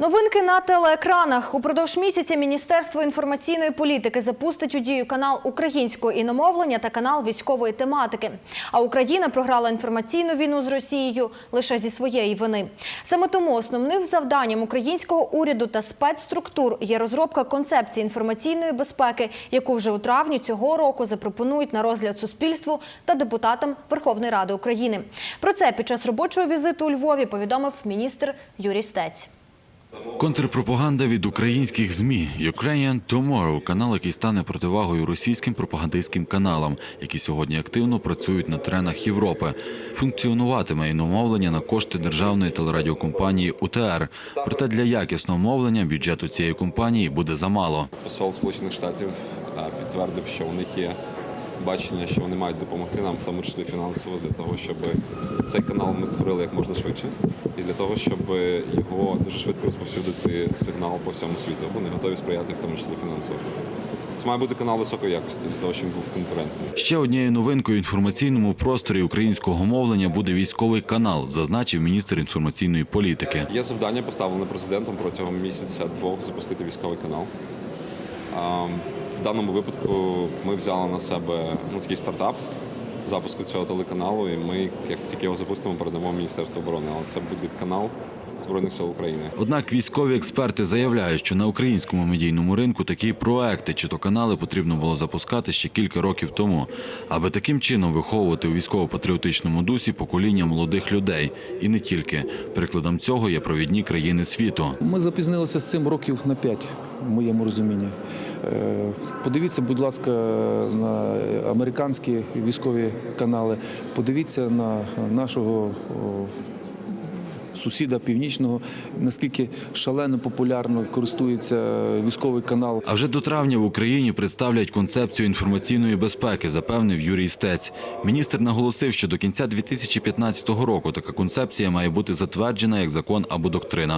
Новинки на телеекранах. Упродовж місяця Міністерство інформаційної політики запустить у дію канал українського іномовлення та канал військової тематики. А Україна програла інформаційну війну з Росією лише зі своєї вини. Саме тому основним завданням українського уряду та спецструктур є розробка концепції інформаційної безпеки, яку вже у травні цього року запропонують на розгляд суспільству та депутатам Верховної Ради України. Про це під час робочого візиту у Львові повідомив міністр Юрій Стець. Контрпропаганда від українських ЗМІ Ukrainian Tomorrow – канал, який стане противагою російським пропагандистським каналам, які сьогодні активно працюють на теренах Європи. Функціонуватиме іномовлення на кошти державної телерадіокомпанії УТР. Проте для якісного мовлення бюджету цієї компанії буде замало. Посол Сполучених Штатів підтвердив, що у них є бачення, що вони мають допомогти нам, в тому числі фінансово, для того, щоб цей канал ми створили як можна швидше, і для того, щоб його дуже швидко розповсюдити сигнал по всьому світу. Вони готові сприяти, в тому числі фінансово. Це має бути канал високої якості для того, щоб він був конкурентним. Ще однією новинкою в інформаційному просторі українського мовлення буде військовий канал, зазначив міністр інформаційної політики. Є завдання поставлене президентом протягом місяця-двох запустити військовий канал. В даному випадку ми взяли на себе ну, такий стартап запуску цього телеканалу, і ми, як тільки його запустимо, передамо Міністерство оборони. Але це буде канал Збройних сил України. Однак військові експерти заявляють, що на українському медійному ринку такі проекти чи то канали потрібно було запускати ще кілька років тому, аби таким чином виховувати у військово-патріотичному дусі покоління молодих людей. І не тільки прикладом цього є провідні країни світу. Ми запізнилися з цим років на 5, в моєму розумінні. Е, Подивіться, будь ласка, на американські військові канали. Подивіться на нашого сусіда північного, наскільки шалено популярно користується військовий канал. А вже до травня в Україні представлять концепцію інформаційної безпеки, запевнив Юрій Стець. Міністр наголосив, що до кінця 2015 року така концепція має бути затверджена як закон або доктрина.